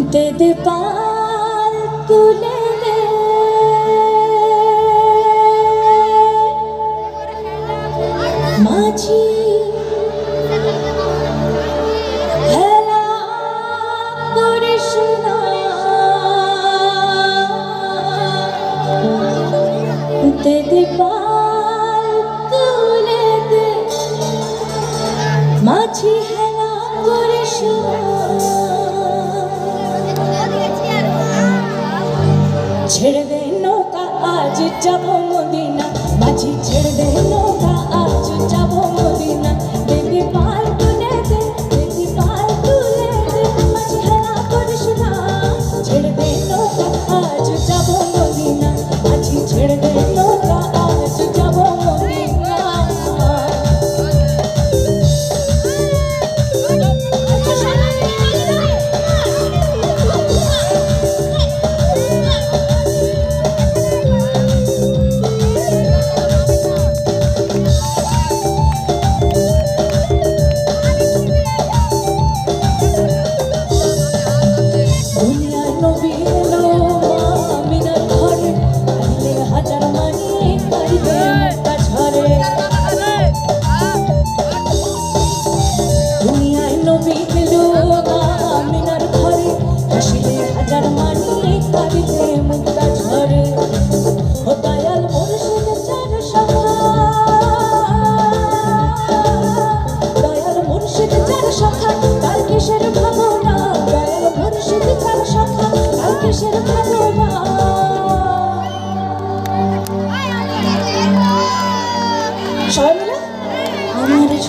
ছুটে দে পাল তুলে দে। মাঝি দে পাল তুলে দে। মাঝি হ্যাঁ ছেড়ে দে নৌকা আজ যাব মদিনা মাঝি ছেড়ে দে নৌকা।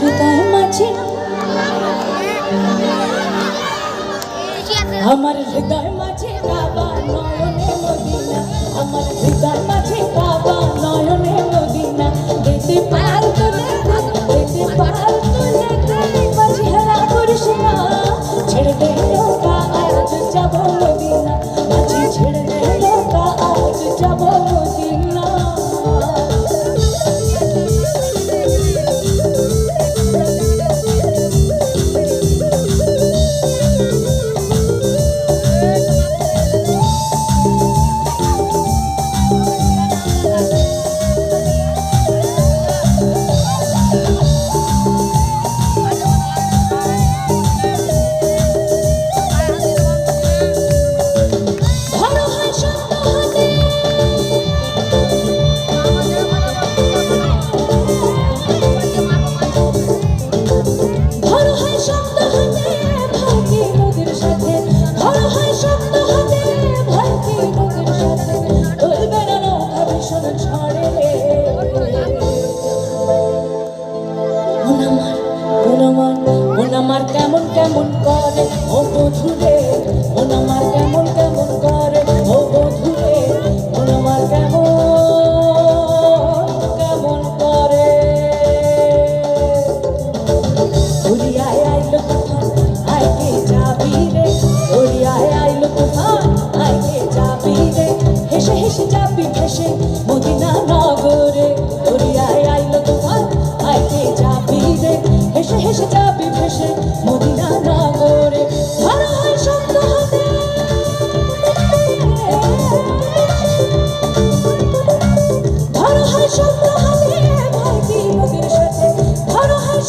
সুতায় মাঝে হ্যাঁ। আমার হৃদয় মাঝে বাবা নয়।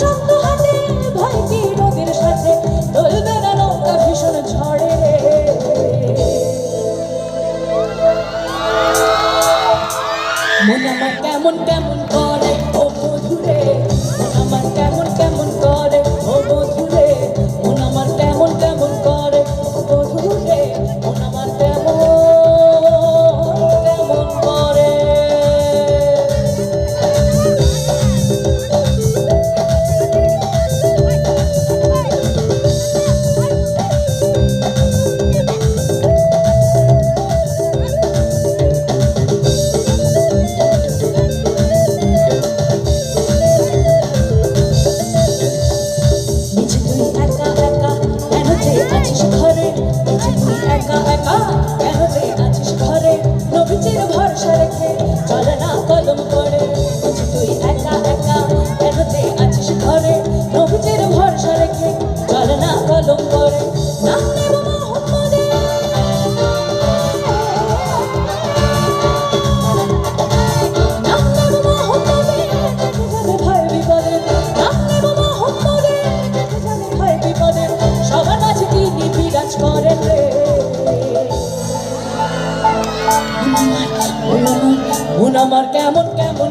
শক্ত হাতে, ভয় কি রোদের সাথে? দোলবে না নৌকা ভীষণ ঝড়ে মন আমার কেমন কেমন করে, ও বধুরে মন আমার কেমন কেমন করে, ও বধুরে মন আমার কেমন কেমন করে, ও বধুরে মন আমার মন আমার কেমন কেমন